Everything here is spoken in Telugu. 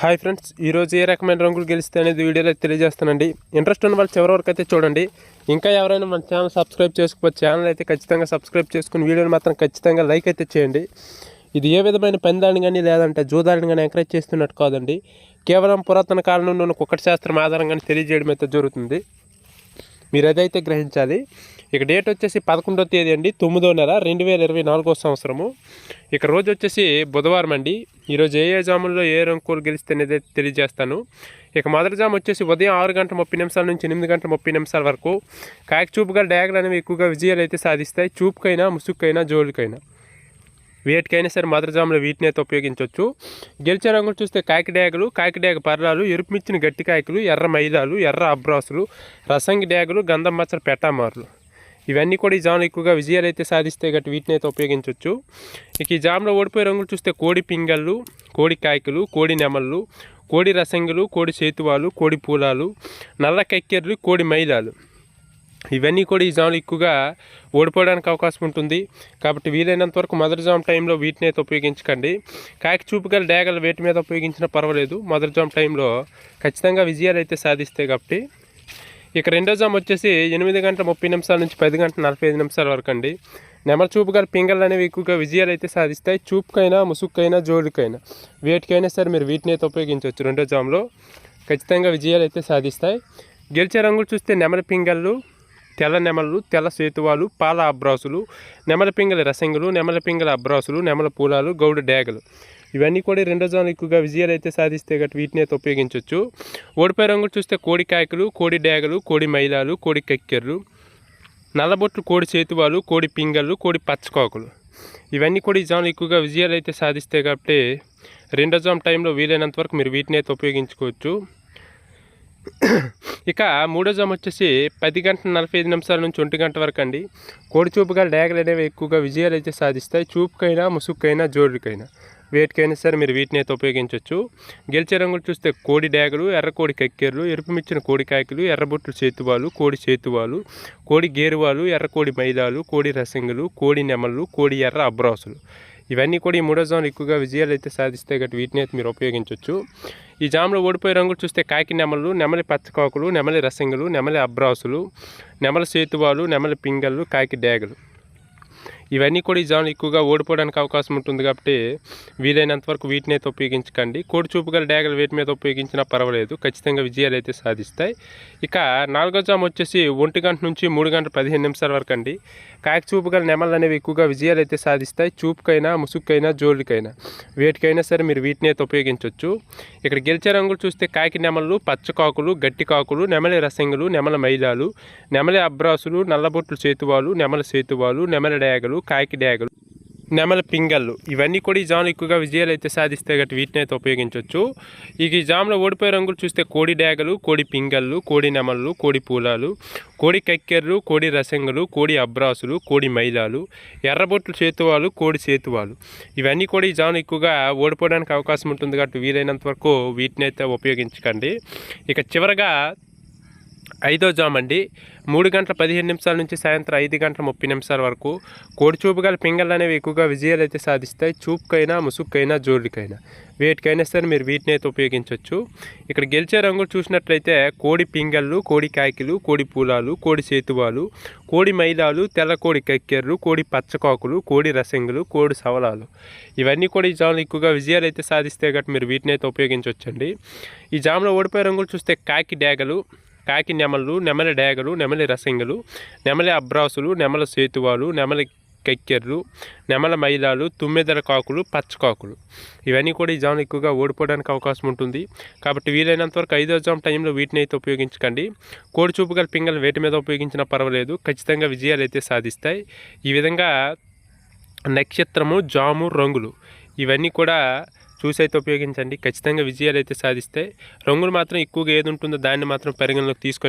హాయ్ ఫ్రెండ్స్ ఈరోజు ఏ రకమైన రంగులు గెలిస్తే అనేది వీడియోలో తెలియజేస్తానండి. ఇంట్రెస్ట్ ఉన్న వాళ్ళు చివరి వరకు అయితే చూడండి. ఇంకా ఎవరైనా మన ఛానల్ సబ్స్క్రైబ్ చేసుకోవచ్చు ఛానల్ అయితే ఖచ్చితంగా సబ్స్క్రైబ్ చేసుకుని వీడియోని మాత్రం ఖచ్చితంగా లైక్ అయితే చేయండి. ఇది ఏ విధమైన పెందాన్ని కానీ లేదంటే జూదాన్ని కానీ ఎంకరేజ్ చేస్తున్నట్టు కాదండి. కేవలం పురాతన కాలం నుండి ఉన్న కుక్కటి శాస్త్రం ఆధారంగా తెలియజేయడం అయితే జరుగుతుంది. మీరు అదైతే గ్రహించాలి ఇక డేట్ వచ్చేసి పదకొండో తేదీ అండి తొమ్మిదో నెల రెండు వేల ఇరవై నాలుగో సంవత్సరము. ఇక రోజు వచ్చేసి బుధవారం అండి. ఈరోజు ఏ ఏ జాముల్లో ఏ రంగులు గెలిస్తే అనేది తెలియజేస్తాను. ఇక మొదటి జాము వచ్చేసి ఉదయం ఆరు గంటల ముప్పై నిమిషాల నుంచి ఎనిమిది గంటల ముప్పై నిమిషాల వరకు కాయక చూపుగా డ్యాగులు అనేవి ఎక్కువగా విజయాలు అయితే సాధిస్తాయి. చూపుకైనా ముసుగుకైనా జోలుకైనా. వేటికైనా సరే మొదటి వీటిని అయితే ఉపయోగించవచ్చు. గెలిచే రంగులు చూస్తే కాకిడ్యాగలు కాకిడ్యాగ పర్రాలు ఎరుపు మిచ్చిన గట్టి కాయకులు ఎర్ర మైదాలు ఎర్ర అబ్రాసులు రసంగి డ్యాగులు గంధం మచ్చల పెట్టామారులు. ఇవన్నీ కూడా ఈ జామ్లో ఎక్కువగా విజయాలు అయితే సాధిస్తే గట్టి వీటిని అయితే ఉపయోగించవచ్చు ఇక ఈ జామ్లో ఓడిపోయే రంగులు చూస్తే కోడి పింగళ్ళు కోడి కాయకులు కోడి నెమళ్ళు కోడి రసంగులు కోడి చేతువాలు కోడి పూలాలు నల్ల కక్కెర్లు కోడి మైలాలు. ఇవన్నీ కూడా ఈ జాములు ఎక్కువగా ఓడిపోవడానికి అవకాశం ఉంటుంది. కాబట్టి వీలైనంత వరకు మొదటి జామ్ టైంలో వీటిని అయితే ఉపయోగించకండి. కాకి చూపుగల డేగలు వేటి మీద ఉపయోగించినా పర్వాలేదు. మొదటి జామ్ టైంలో ఖచ్చితంగా విజయాలు అయితే సాధిస్తాయి కాబట్టి ఇక రెండో జామ్ వచ్చేసి ఎనిమిది గంటల ముప్పై నిమిషాల నుంచి పది గంటల నలభై ఐదు నిమిషాల వరకు అండి. నెమర చూపు గల పింగళ్ళు అనేవి ఎక్కువగా విజయాలు అయితే సాధిస్తాయి. చూపుకైనా ముసుగుకైనా జోలికైనా వేటికైనా సరే మీరు వీటిని అయితే ఉపయోగించవచ్చు రెండో జామ్లో. ఖచ్చితంగా విజయాలు అయితే సాధిస్తాయి. గెలిచే రంగులు చూస్తే నెమర పింగళ్ళు తెల్ల నెమలు తెల్ల సేతువాలు పాల అబ్రాసులు నెమల పింగల రసంగులు నెమల పింగల అబ్రాసులు నెమల పూలాలు గౌడ డేగలు ఇవన్నీ కూడా రెండో జోన్ ఎక్కువగా విజయాలు అయితే సాధిస్తే గట్టి వీటిని అయితే ఉపయోగించవచ్చు ఓడిపోయే రంగులు చూస్తే కోడి కాయకులు కోడి డేగలు కోడి మైలాలు కోడి కక్కెర్లు నల్లబొట్లు కోడి చేతువాలు కోడి పింగళ్ళు కోడి పచ్చకాకులు. ఇవన్నీ కూడా ఈ జామ్లో ఎక్కువగా విజయాలు అయితే సాధిస్తాయి కాబట్టి రెండో జామ్ టైంలో వీలైనంత వరకు మీరు వీటిని అయితే ఉపయోగించుకోవచ్చు. ఇక మూడో జామ్ వచ్చేసి పది గంటల నలభై ఐదు నిమిషాల నుంచి ఒంటి గంట వరకు అండి. కోడి చూపుగా డేగలు అనేవి ఎక్కువగా విజయాలు అయితే సాధిస్తాయి. చూపుకైనా ముసుగుకైనా జోడుకైనా వేటికైనా సరే మీరు వీటిని అయితే ఉపయోగించవచ్చు గెలిచే రంగులు చూస్తే కోడి డ్యాగులు ఎర్ర కోడి కక్కెర్లు ఎరుపుమిచ్చిన కోడి కాయకులు ఎర్రబొట్లు చేతువాలు కోడి చేతువాలు కోడి గేరువాలు ఎర్ర కోడి మైదాలు కోడి రసంగులు కోడి నెమళ్ళు కోడి ఎర్ర అబ్రాసులు. ఇవన్నీ కూడా ఈ మూడో జాములు ఎక్కువగా విజయాలు అయితే సాధిస్తే గట్టి వీటిని అయితే మీరు ఉపయోగించవచ్చు ఈ జామ్లో ఓడిపోయే రంగులు చూస్తే కాకి నెమలు నెమలి పచ్చకాకులు నెమలి రసంగులు నెమలి అబ్రాసులు నెమలి సేతువాలు నెమలి పింగళ్ళు కాకి డేగలు. ఇవన్నీ కూడా ఈ జాములు ఎక్కువగా ఓడిపోవడానికి అవకాశం ఉంటుంది కాబట్టి వీలైనంత వరకు వీటిని అయితే ఉపయోగించకండి. కోడి చూపు గల డేగలు వీటి మీద ఉపయోగించినా పర్వాలేదు. ఖచ్చితంగా విజయాలు అయితే సాధిస్తాయి. ఇక నాలుగో జామ్ వచ్చేసి ఒంటి గంట నుంచి మూడు గంటల పదిహేను నిమిషాల వరకు అండి. కాకి చూపు గల నెమలు అనేవి ఎక్కువగా విజయాలు అయితే సాధిస్తాయి. చూపుకైనా ముసుగుకైనా జోలికైనా వేటికైనా సరే మీరు వీటిని అయితే ఉపయోగించవచ్చు ఇక్కడ గెలిచే రంగులు చూస్తే కాకి నెమలు పచ్చకాకులు గట్టి కాకులు నెమలి రసంగులు నెమల మైలాలు నెమలి అబ్రాసులు నల్లబొట్లు చేతువాలు నెమల సేతువాలు నెమల డ్యాగులు కాకి డ్యాగులు నెమల పింగళ్ళు ఇవన్నీ కూడా ఈ జామ్లో ఎక్కువగా విజయాలు అయితే సాధిస్తే గట్టి వీటిని అయితే ఉపయోగించవచ్చు ఇక ఈ జాములో ఓడిపోయే రంగులు చూస్తే కోడి డ్యాగలు కోడి పింగళ్ళు కోడి నెమళ్ళు కోడి పూలాలు కోడి కక్కెర్లు కోడి రసంగులు కోడి అబ్రాసులు కోడి మైలాలు ఎర్రబొట్లు చేతువాలు కోడి చేతువాలు ఇవన్నీ కూడా ఈ జాములు ఎక్కువగా ఓడిపోవడానికి అవకాశం ఉంటుంది కాబట్టి వీలైనంత వరకు వీటిని అయితే ఉపయోగించకండి. ఇక చివరగా ఐదో జామ్ అండి మూడు గంటల పదిహేను నిమిషాల నుంచి సాయంత్రం ఐదు గంటల ముప్పై నిమిషాల వరకు కోడిచూపు గల పింగళ్ళు అనేవి ఎక్కువగా విజయాలు అయితే సాధిస్తాయి. చూపుకైనా ముసుగుకైనా జోడికైనా వేటికైనా సరే మీరు వీటిని అయితే ఉపయోగించవచ్చు ఇక్కడ గెలిచే రంగులు చూసినట్లయితే కోడి పింగళ్ళు కోడి కాకిలు కోడి పూలాలు కోడి చేతువాలు కోడి మైలాలు తెల్ల కోడి కక్కెర్లు కోడి పచ్చకాకులు కోడి రసంగులు కోడి సవలాలు. ఇవన్నీ కూడా ఈ జాములు ఎక్కువగా విజయాలు అయితే సాధిస్తే కాబట్టి మీరు వీటిని అయితే ఉపయోగించవచ్చండి ఈ జాములో ఓడిపోయే రంగులు చూస్తే కాకి డేగలు కాకి నెమలు నెమలి డేగలు నెమలి రసంగులు నెమలి అబ్రాసులు నెమల సేతువాలు నెమలి కక్కెర్లు నెమల మైలాలు తుమ్మెదల కాకులు పచ్చకాకులు. ఇవన్నీ కూడా ఈ జామ్ ఎక్కువగా ఓడిపోవడానికి అవకాశం ఉంటుంది. కాబట్టి వీలైనంత వరకు ఐదో జామ్ టైంలో వీటిని అయితే ఉపయోగించకండి. కోడిచూపు గల పింగల్ వేటి మీద ఉపయోగించినా పర్వాలేదు. ఖచ్చితంగా విజయాలు అయితే సాధిస్తాయి. ఈ విధంగా నక్షత్రము జాము రంగులు ఇవన్నీ కూడా చూసి అయితే ఉపయోగించండి. ఖచ్చితంగా విజయాలు అయితే సాధిస్తాయి రంగులు మాత్రం ఎక్కువగా ఏది ఉంటుందో దాన్ని మాత్రం పరిగణలోకి తీసుకొని